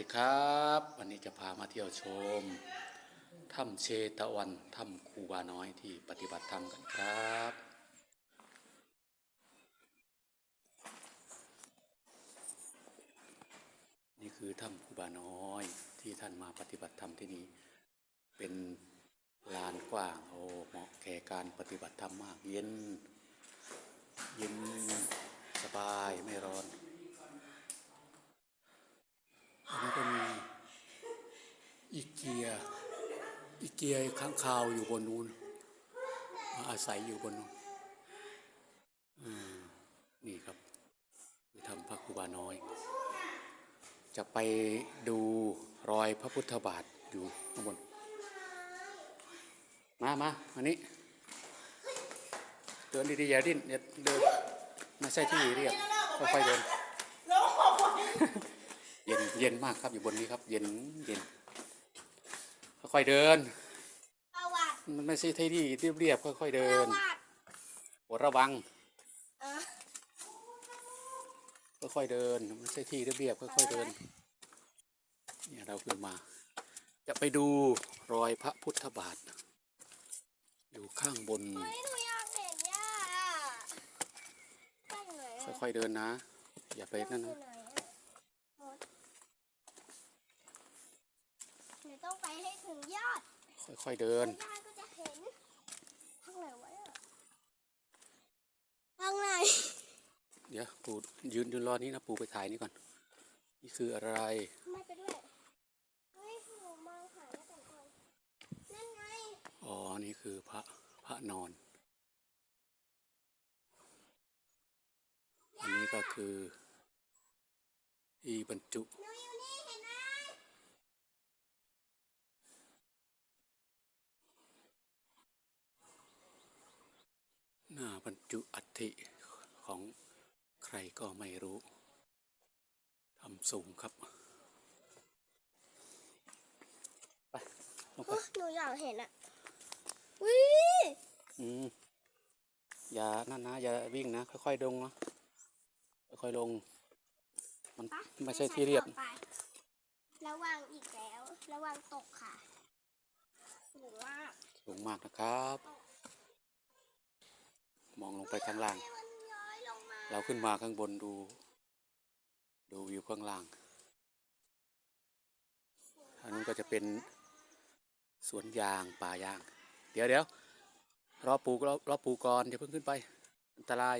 ดีครับ วันนี้จะพามาเที่ยวชมถ้ำเชตวันถ้ำคูบาน้อยที่ปฏิบัติธรรมกันครับ นี่คือถ้ำคูบาน้อยที่ท่านมาปฏิบัติธรรมที่นี่เป็นลานกว้างโอ้เหมาะแก่การปฏิบัติธรรมมากเย็น เย็นสบายไม่ร้อน อันนี้ก็มีอีเกีย อีเกียข้างคาวอยู่บนนู้นมาอาศัยอยู่บนนู้นนี่ครับคือทำพระครูบาน้อย จะไปดูรอยพระพุทธบาทอยู่ข้างบน มามาอันนี้ เดินดีๆอย่าดิ้นอย่าเดินไม่ใช่ที่เรียบค่อยๆเดินเย็นเย็นมากครับอยู่บนนี้ครับ เย็นเย็นค่อยๆเดิน มันไม่ใช่ที่ที่เรียบๆค่อยๆปเดิระนวัติโปรดระวังเออค่อยๆเดินไม่ใช่ที่เรียบๆค่อยๆเดินเนี่ยเราขึ้นมา จะไปดูรอยพระพุทธบาท อยู่ข้างบนเฮ้ยหนูอยากเห็นย่าต้องไหนอะค่อยๆเดินนะ อย่าไปนั่นอยู่นะไหนอะหมดหนูต้องไปให้ถึงยอด ค่อยๆเดินย่าก็จะเห็นทาง ไหนวะอะทางไหน เดี๋ยวปู่ยืนยืนรอนี้นะปู่ไปถ่ายนี่ก่อน นี่คืออะไร ไม่ไปด้วย เฮ้ยหนูมองหาแล้วแต่คนนั่นไง อ๋อ นี่คือพระพระนอน อันนี้ก็คือ ที่บรรจุ หนูอยู่นี่เห็นไหม หน้าบ รรจุอัฐิของใครก็ไม่รู้ทำสูงครับ ไปลงไปโอ้หนูอยากเห็นอะวิอืมอย่านั่นนะ อย่าวิ่งนะ ค่อยๆลงนะค่อยๆลง มันไม่ใช่ที่เรียบไประวังอีกแล้ว ระวังตกค่ะหรือว่าสูงมากนะครับ มองลงไปข้างล่าง เราขึ้นมาข้างบนดู ดูวิวข้างล่าง อันนั้นก็จะเป็นสวนยางป่ายาง เดี๋ยวเดี๋ยวรอปูรอรอปูก่อนอย่าเพิ่งขึ้นไป อันตราย